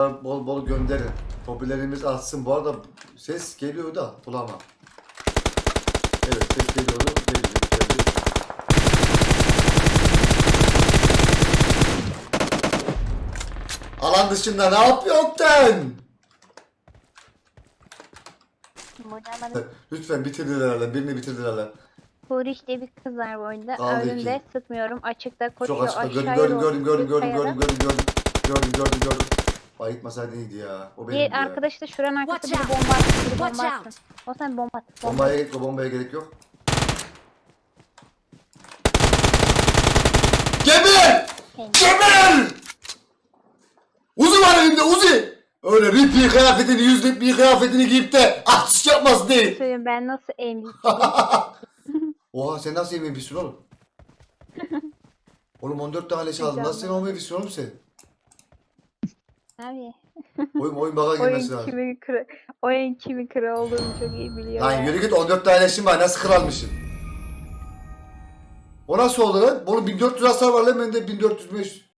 bol bol gönderin. Hobilerimiz artsın. Bu arada ses geliyor da bulamam. Evet ses geliyor. Gelecek, gelecek. Alan dışında ne yapıyorsun sen? Lütfen bitirdiler lan. Birini bitirdiler lan. Huriş diye bir kız var bu oyunda. Kaldı iki. Önünde sıkmıyorum. Açıkta koşuyor. Çok açıkta gördüm aşağıya gördüm doğru gördüm gördüm gördüm kayada. gördüm gördüm gördüm gördüm gördüm Bayıtmasaydın iyiydi ya. O benim ya. arkadaş da şuranın arkasında Watch biri bomba attı. Biri Watch bomba attı. O sen bomba at. Bomba. Bombaya gerek yok, bombaya gerek yok. Cemil! Cemil! Uzi var elimde Uzi! Öyle ripi kıyafetini, yüz ripi kıyafetini giyip de atış yapmaz değil. Söyleyeyim ben nasıl MVP Oha sen nasıl MVP'sin oğlum? Oğlum 14 tane çaldın. Nasıl sen MVP'sin oğlum sen? Abi. Oyun, oyun Oyun girmesi lazım. kimin kırı, oyun kimin kırı olduğunu çok iyi biliyor. Lan yürü git 14 tane leşim var nasıl kralmışsın? O nasıl oldu lan? Bunun 1400 hasar var lan bende 1405.